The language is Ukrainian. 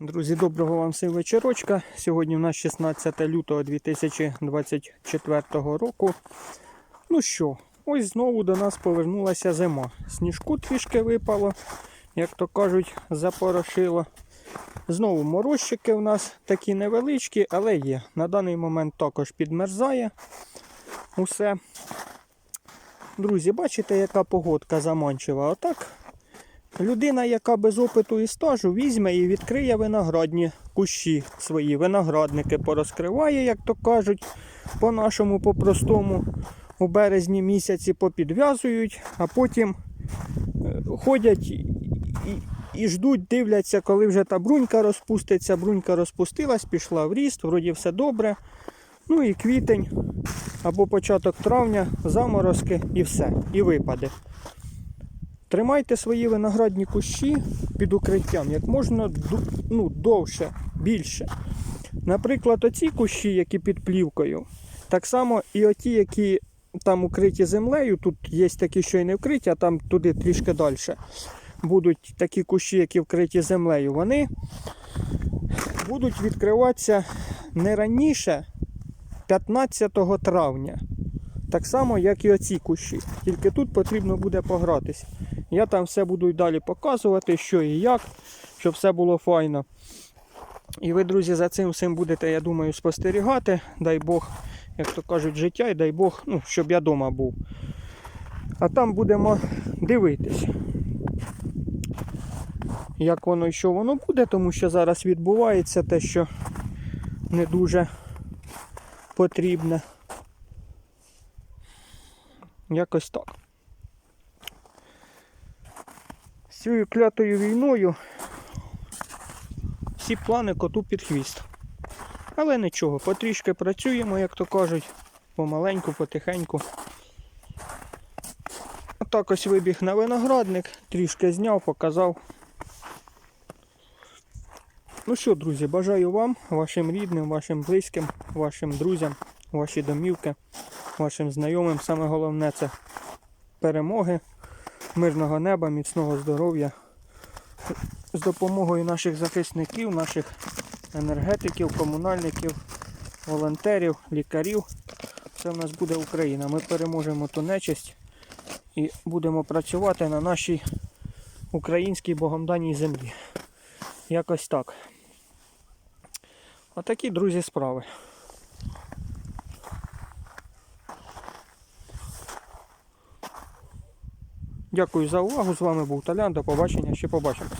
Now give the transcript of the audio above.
Друзі, доброго вам всім вечорочка. Сьогодні у нас 16 лютого 2024 року. Ну що, ось знову до нас повернулася зима. Сніжку трішки випало, як то кажуть, запорошило. Знову морозчики у нас такі невеличкі, але є. На даний момент також підмерзає усе. Друзі, бачите, яка погодка заманчива. Отак Людина, яка без опиту і стажу, візьме і відкриє виноградні кущі свої, виноградники порозкриває, як то кажуть, по-нашому, по-простому. У березні місяці попідв'язують, а потім е, ходять і, і, і ждуть, дивляться, коли вже та брунька розпуститься. Брунька розпустилась, пішла в ріст, вроді все добре. Ну і квітень або початок травня, заморозки і все, і випаде. Тримайте свої виноградні кущі під укриттям як можна ну, довше, більше. Наприклад, оці кущі, які під плівкою, так само і оті, які там укриті землею, тут є такі, що і не вкриті, а там туди трішки далі. Будуть такі кущі, які вкриті землею, вони будуть відкриватися не раніше 15 травня. Так само, як і оці кущі. Тільки тут потрібно буде погратися. Я там все буду й далі показувати, що і як, щоб все було файно. І ви, друзі, за цим всім будете, я думаю, спостерігати. Дай Бог, як то кажуть, життя, і дай Бог, ну, щоб я вдома був. А там будемо дивитись, як воно і що воно буде, тому що зараз відбувається те, що не дуже потрібне. Якось так. З цією клятою війною всі плани коту під хвіст. Але нічого, потрішки працюємо, як то кажуть, помаленьку, потихеньку. Отак ось вибіг на виноградник, трішки зняв, показав. Ну що, друзі, бажаю вам, вашим рідним, вашим близьким, вашим друзям, ваші домівки, вашим знайомим. Саме головне це перемоги, мирного неба, міцного здоров'я. З допомогою наших захисників, наших енергетиків, комунальників, волонтерів, лікарів. Це в нас буде Україна. Ми переможемо ту нечисть і будемо працювати на нашій українській богомданій землі. Якось так. Отакі, друзі, справи. Дякую за увагу. З вами був Талян. До побачення. Ще побачимось.